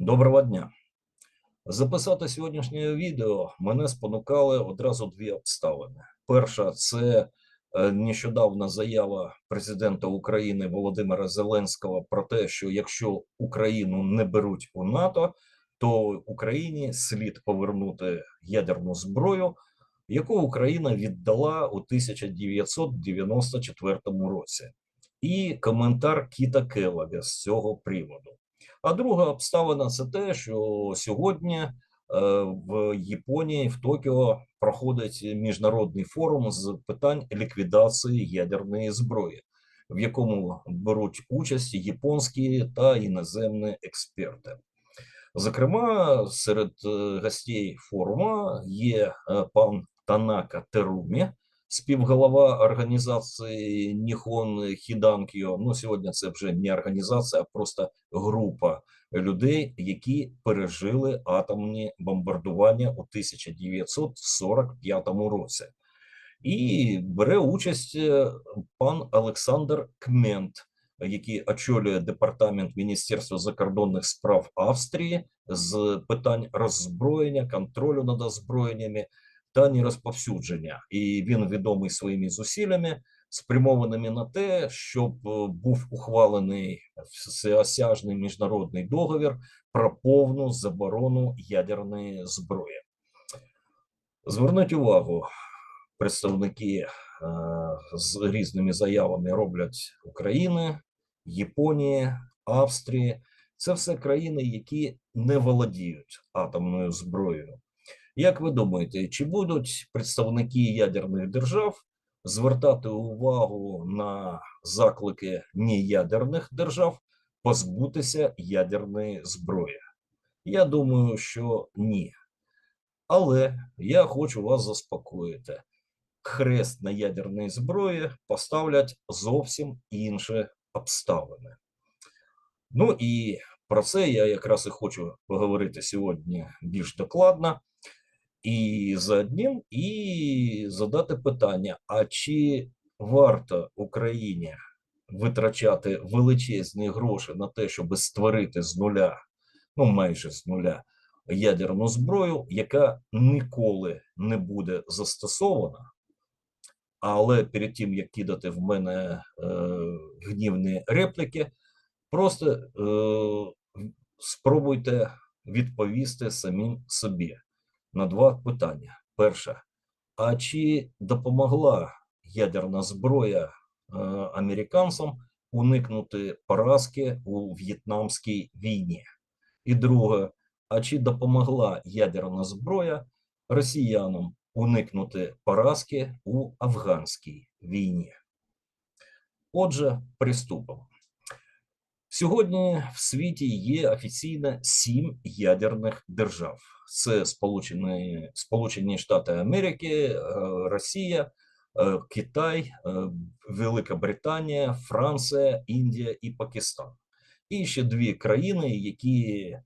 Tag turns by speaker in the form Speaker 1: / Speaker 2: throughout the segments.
Speaker 1: Доброго дня. Записати сьогоднішнє відео мене спонукали одразу дві обставини. Перша це е, нещодавна заява президента України Володимира Зеленського про те, що якщо Україну не беруть у НАТО, то Україні слід повернути ядерну зброю, яку Україна віддала у 1994 році, і коментар Кіта Келлога з цього приводу. А друга обставина це те, що сьогодні е, в Японії, в Токіо, проходить міжнародний форум з питань ліквідації ядерної зброї, в якому беруть участь японські та іноземні експерти. Зокрема, серед е, гостей форуму є е, пан Танака Терумі, співголова організації Ніхон Хіданкіо. Ну сьогодні це вже не організація, а просто група людей, які пережили атомні бомбардування у 1945 році. І бере участь е, пан Олександр Кмент, який очолює департамент Міністерства закордонних справ Австрії з питань роззброєння, контролю над озброєннями та нерозповсюдження. І він відомий своїми зусиллями, спрямованими на те, щоб е, був ухвалений всеосяжний міжнародний договір про повну заборону ядерної зброї. Зверніть увагу, представники е, з різними заявами роблять України, Японії, Австрії. Це все країни, які не володіють атомною зброєю. Як ви думаєте, чи будуть представники ядерних держав звертати увагу на заклики неядерних держав позбутися ядерної зброї? Я думаю, що ні. Але я хочу вас заспокоїти. Хрест на ядерній зброї поставлять зовсім інші обставини. Ну і про це я якраз і хочу поговорити сьогодні більш докладно і за одним, і задати питання: а чи варто Україні витрачати величезні гроші на те, щоб створити з нуля, ну майже з нуля, ядерну зброю, яка ніколи не буде застосована? Але перед тим як кидати в мене е, гнівні репліки, просто е, спробуйте відповісти самим собі на два питання. Перше, а чи допомогла ядерна зброя е, американцям уникнути поразки у В'єтнамській війні? І друге, а чи допомогла ядерна зброя росіянам уникнути поразки у афганській війні? Отже, приступимо. Сьогодні в світі є офіційно сім ядерних держав: це Сполучені Сполучені Штати Америки, е, Росія, е, Китай, е, Велика Британія, Франція, Індія і Пакистан. І ще дві країни, які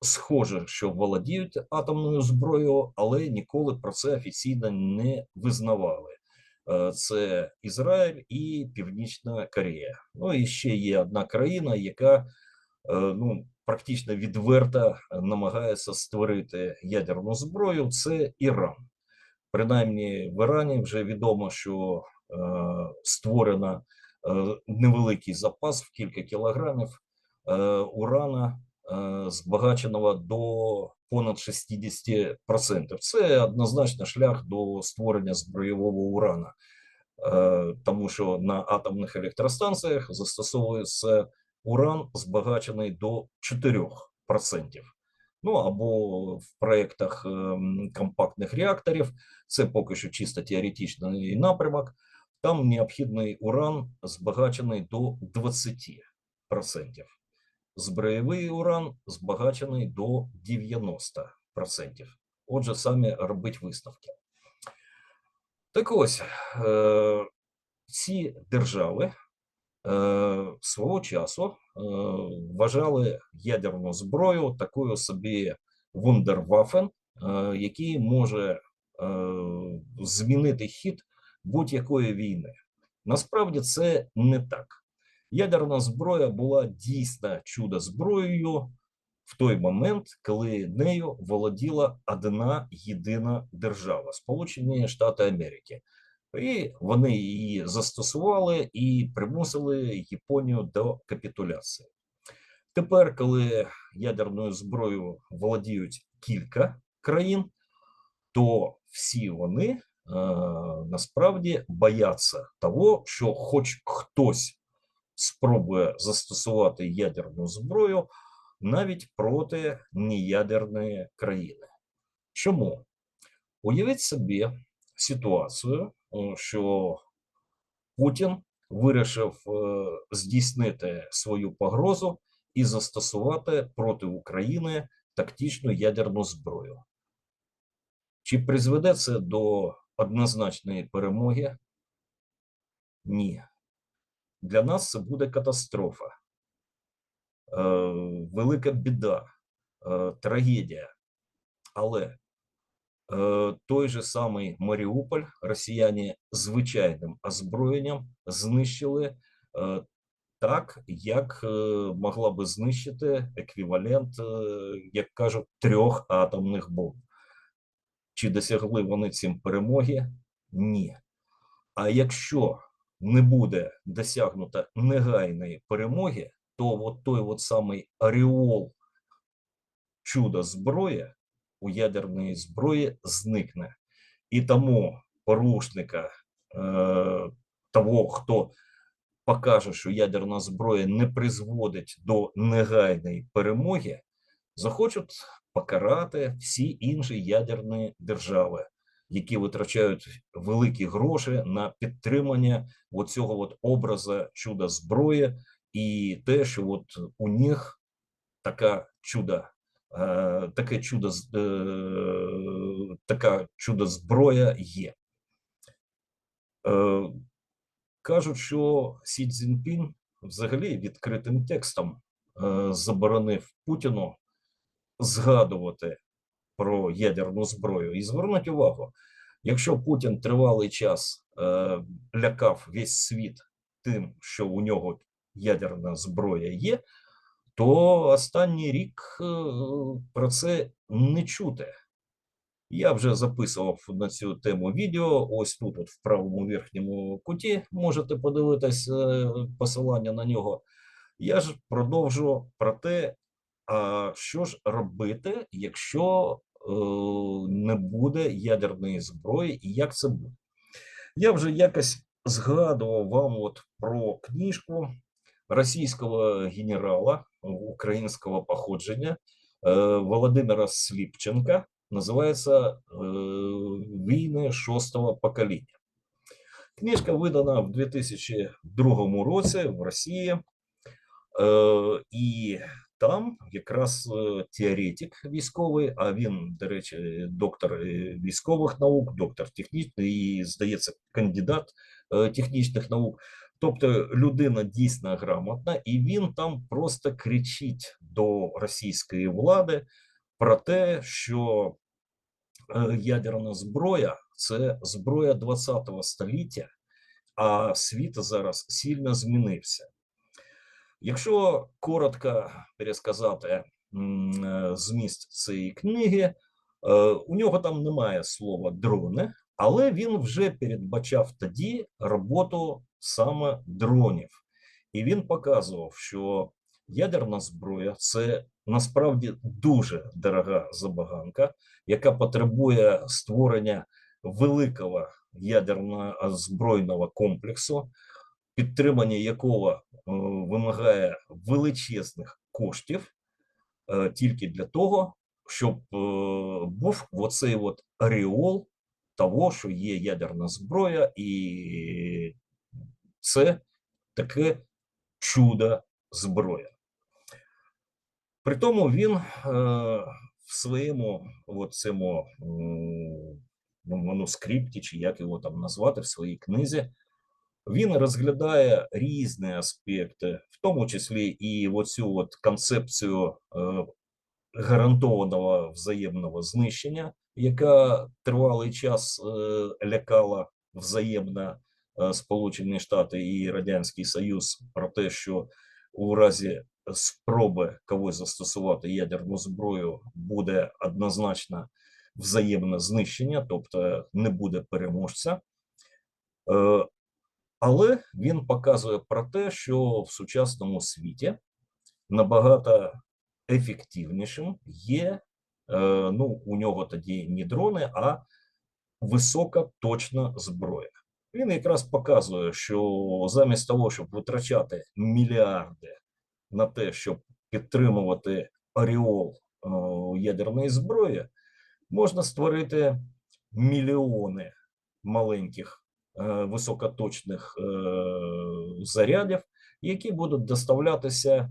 Speaker 1: схоже, що володіють атомною зброєю, але ніколи про це офіційно не визнавали. Е, це Ізраїль і Північна Корея. Ну і ще є одна країна, яка е, ну практично відверто намагається створити ядерну зброю. Це Іран. Принаймні в Ірані вже відомо, що е, створено е, невеликий запас в кілька кілограмів е, урана, е, збагаченого до понад 60%. Це однозначно шлях до створення збройового урана, е, тому що на атомних електростанціях застосовується уран, збагачений до 4%. Ну або в проєктах ем, компактних реакторів, це поки що чисто теоретичний напрямок. Там необхідний уран збагачений до 20% зброєвий уран збагачений до 90%. Отже, самі робить виставки. Так ось е, ці держави свого часу е, вважали ядерну зброю такою собі вундервафен, е, який може е, змінити хід будь-якої війни. Насправді це не так. Ядерна зброя була дійсно чудо зброєю в той момент, коли нею володіла одна єдина держава Сполучені Штати Америки. І вони її застосували і примусили Японію до капітуляції. Тепер, коли ядерною зброєю володіють кілька країн, то всі вони е, насправді бояться того, що хоч хтось спробує застосувати ядерну зброю навіть проти неядерної країни. Чому? Уявіть собі ситуацію, що Путін вирішив здійснити свою погрозу і застосувати проти України тактичну ядерну зброю. Чи призведе це до однозначної перемоги? Ні. Для нас це буде катастрофа, е, велика біда, е, трагедія. Але той же самий Маріуполь росіяни звичайним озброєнням знищили е, так, як е, могла би знищити еквівалент, як кажуть, трьох атомних бомб. Чи досягли вони цим перемоги? Ні. А якщо не буде досягнуто негайної перемоги, то от той от самий Оріол чудо зброї у ядерної зброї зникне. І тому порушника е, того, хто покаже, що ядерна зброя не призводить до негайної перемоги, захочуть покарати всі інші ядерні держави, які витрачають великі гроші на підтримання оцього от образу чуда зброї, і те, що от у них така чудо, е, таке чудо, е, така чудо зброя є. Е, Кажуть, що Сі Цзіньпін взагалі відкритим текстом е, заборонив Путіну згадувати про ядерну зброю. І звернуть увагу, якщо Путін тривалий час е, лякав весь світ тим, що у нього ядерна зброя є, то останній рік е, про це не чути. Я вже записував на цю тему відео. Ось тут, от в правому верхньому куті, можете подивитись е, посилання на нього. Я ж продовжу про те, а що ж робити, якщо е, не буде ядерної зброї, і як це буде? Я вже якось згадував вам от про книжку російського генерала українського походження е, Володимира Сліпченка. Називається е, Війни шостого покоління. Книжка видана в 2002 році в Росії, е, і там якраз теоретик військовий, а він, до речі, доктор військових наук, доктор технічний і, здається, кандидат технічних наук. Тобто людина дійсно грамотна, і він там просто кричить до російської влади про те, що е, ядерна зброя це зброя 20-го століття, а світ зараз сильно змінився. Якщо коротко пересказати е, зміст цієї книги, е, у нього там немає слова дрони, але він вже передбачав тоді роботу саме дронів. І він показував, що ядерна зброя це насправді дуже дорога забаганка, яка потребує створення великого ядерного збройного комплексу, підтримання якого е, вимагає величезних коштів е, тільки для того, щоб е, був оцей от ореол того, що є ядерна зброя, і це таке чудо зброя. При тому він е, в своєму от цьому ну, манускрипті, чи як його там назвати, в своїй книзі, він розглядає різні аспекти, в тому числі і оцю от концепцію е, гарантованого взаємного знищення, яка тривалий час е, лякала взаємно Сполучені Штати і Радянський Союз про те, що у разі спроби когось застосувати ядерну зброю буде однозначно взаємне знищення, тобто не буде переможця. Е, Але він показує про те, що в сучасному світі набагато ефективнішим є. е, Ну, у нього тоді не дрони, а висока точна зброя. Він якраз показує, що замість того, щоб витрачати мільярди на те, щоб підтримувати оріол е, ядерної зброї, можна створити мільйони маленьких е, високоточних е, зарядів, які будуть доставлятися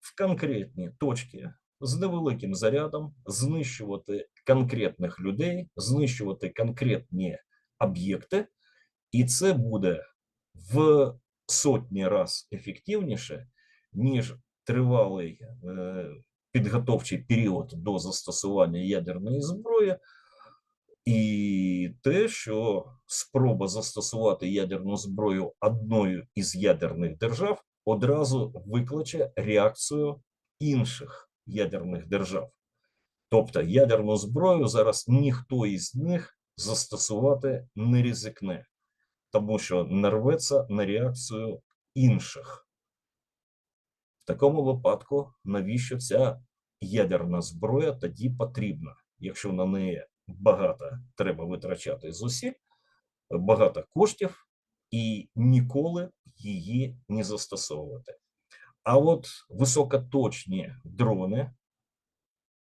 Speaker 1: в конкретні точки з невеликим зарядом, знищувати конкретних людей, знищувати конкретні об'єкти, і це буде в сотні раз ефективніше, ніж тривалий е, підготовчий період до застосування ядерної зброї, і те, що спроба застосувати ядерну зброю одною із ядерних держав одразу викличе реакцію інших ядерних держав. Тобто ядерну зброю зараз ніхто із них застосувати не ризикне, тому що нарветься на реакцію інших. В такому випадку, навіщо ця ядерна зброя тоді потрібна, якщо на неї багато треба витрачати зусиль, багато коштів і ніколи її не застосовувати. А от високоточні дрони,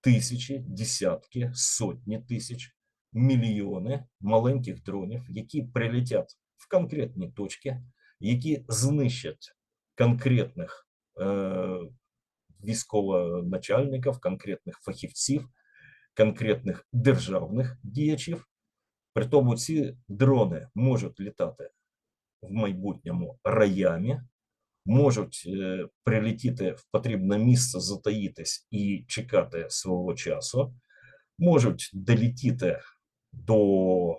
Speaker 1: тисячі, десятки, сотні тисяч, мільйони маленьких дронів, які прилетять в конкретні точки, які знищать конкретних е, військовоначальників, конкретних фахівців, конкретних державних діячів. При тому ці дрони можуть літати в майбутньому раями, можуть е, прилетіти в потрібне місце, затаїтись і чекати свого часу, можуть долетіти до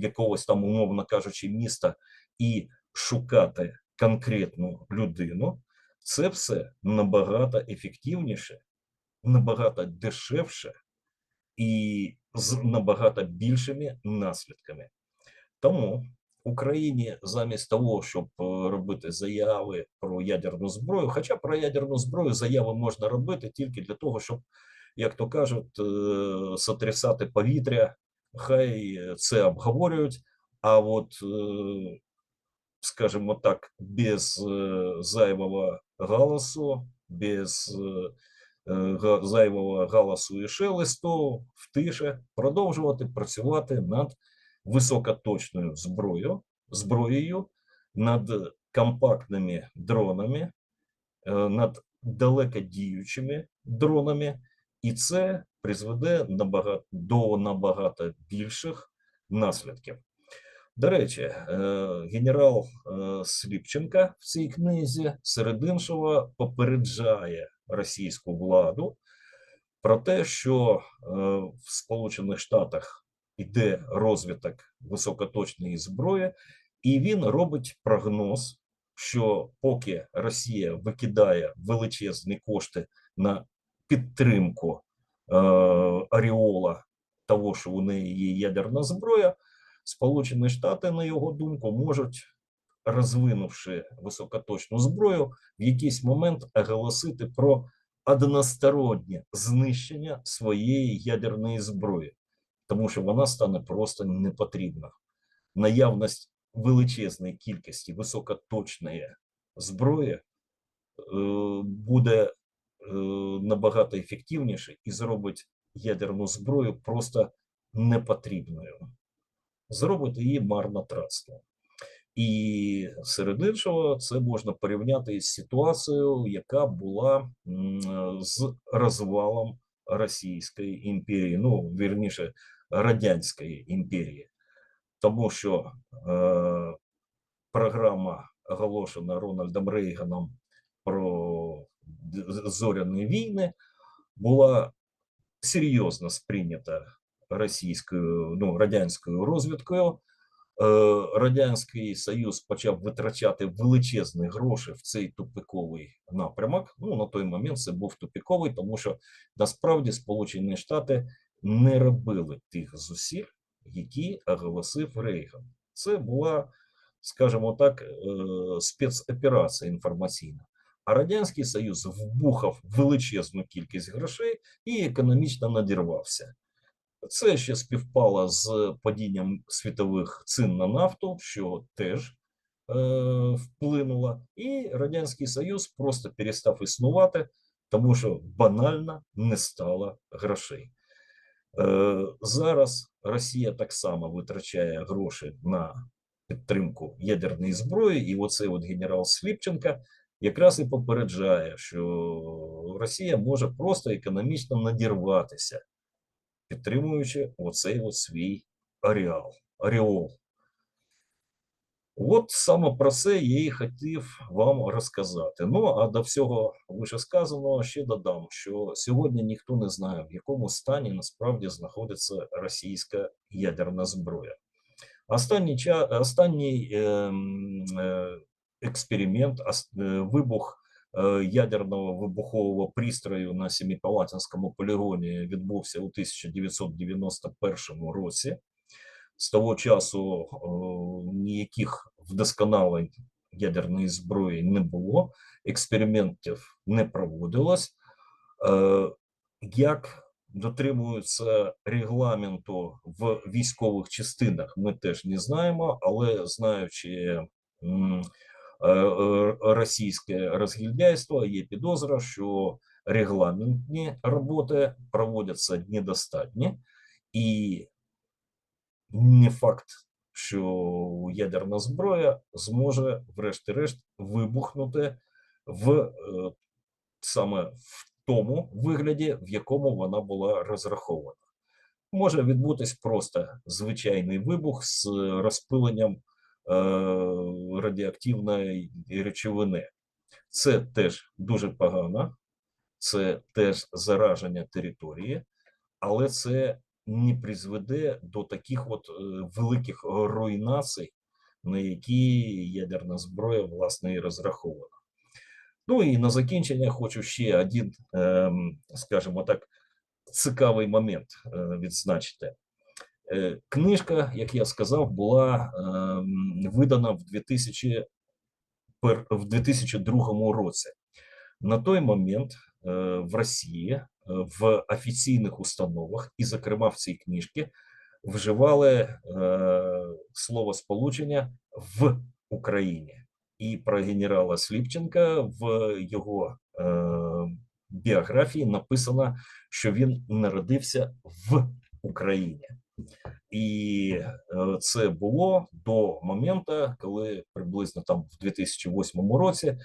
Speaker 1: якогось там, умовно кажучи, міста і шукати конкретну людину. Це все набагато ефективніше, набагато дешевше і з набагато більшими наслідками. Тому Україні замість того, щоб е, робити заяви про ядерну зброю, хоча про ядерну зброю заяви можна робити тільки для того, щоб, як то кажуть, е, сотрясати повітря, хай це обговорюють. А от, е, скажімо так, без е, зайвого галасу, без е, зайвого галасу і шелесту в тиші продовжувати працювати над високоточною зброєю, зброєю, над компактними дронами, над далекодіючими дронами, і це призведе набагато, до набагато більших наслідків. До речі, е, генерал е, Сліпченка в цій книзі серед іншого попереджає російську владу про те, що е, в Сполучених Штатах іде розвиток високоточної зброї, і він робить прогноз, що поки Росія викидає величезні кошти на підтримку е, Аріола того, що у неї є ядерна зброя, Сполучені Штати, на його думку, можуть, розвинувши високоточну зброю, в якийсь момент оголосити про одностороннє знищення своєї ядерної зброї, тому що вона стане просто непотрібна. Наявність величезної кількості високоточної зброї е, буде набагато ефективніше і зробить ядерну зброю просто непотрібною зробить її марнотратством. І серед іншого, це можна порівняти із ситуацією, яка була з розвалом Російської імперії, ну вірніше Радянської імперії, тому що е, програма, оголошена Рональдом Рейганом про зоряні війни, була серйозно сприйнята російською, ну радянською розвідкою. Радянський Союз почав витрачати величезні гроші в цей тупиковий напрямок. Ну на той момент це був тупиковий, тому що насправді Сполучені Штати не робили тих зусиль, які оголосив Рейган. Це була, скажімо так, е, спецоперація інформаційна. А Радянський Союз вбухав величезну кількість грошей і економічно надірвався. Це ще співпало з падінням світових цін на нафту, що теж е, вплинуло, і Радянський Союз просто перестав існувати, тому що банально не стало грошей. Е, Зараз Росія так само витрачає гроші на підтримку ядерної зброї, і оцей от генерал Сліпченка якраз і попереджає, що Росія може просто економічно надірватися підтримуючи оцей от свій ареал, ареол. От саме про це я і хотів вам розказати. Ну а до всього вищесказаного ще додам, що сьогодні ніхто не знає, в якому стані насправді знаходиться російська ядерна зброя. Останній останній е, е, експеримент, е, вибух Е, ядерного вибухового пристрою на Семипалатинському полігоні відбувся у 1991 році. З того часу ніяких вдосконалень ядерної зброї не було, експериментів не проводилось. Е, як дотримуються регламенту в військових частинах, ми теж не знаємо, але знаючи російське розгільдяйство, є підозра, що регламентні роботи проводяться недостатні, і не факт, що ядерна зброя зможе, врешті-решт, вибухнути в е, саме в тому вигляді, в якому вона була розрахована. Може відбутись просто звичайний вибух з розпиленням Е, радіоактивної речовини. Це теж дуже погано, це теж зараження території, але це не призведе до таких от е, великих руйнацій, на які ядерна зброя власне і розрахована. Ну і на закінчення хочу ще один, ем, скажімо так, цікавий момент е, відзначити. Е, книжка, як я сказав, була ем, видана в 2000, в 2002 році. На той момент е, в Росії е, в офіційних установах, і, зокрема, в цій книжці, вживали слово сполучення в Україні. І про генерала Сліпченка в його біографії написано, що він народився в Україні. І е, це було до моменту, коли приблизно там в 2008 році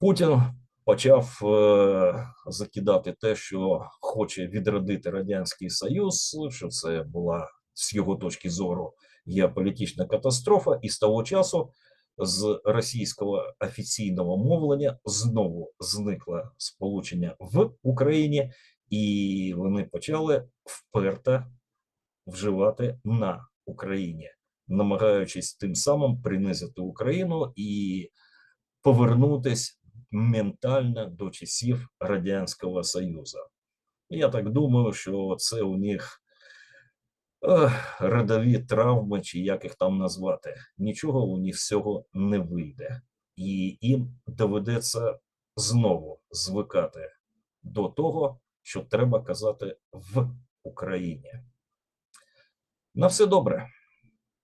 Speaker 1: Путін почав е, закидати те, що хоче відродити радянський союз, що це була з його точки зору геополітична катастрофа, і з того часу з російського офіційного мовлення знову зникло сполучення в Україні, і вони почали вперто вживати на Україні, намагаючись тим самим принизити Україну і повернутись ментально до часів Радянського Союзу. Я так думаю, що це у них ех, родові травми, чи як їх там назвати. Нічого у них з цього не вийде, і їм доведеться знову звикати до того, що треба казати в Україні. На все добре.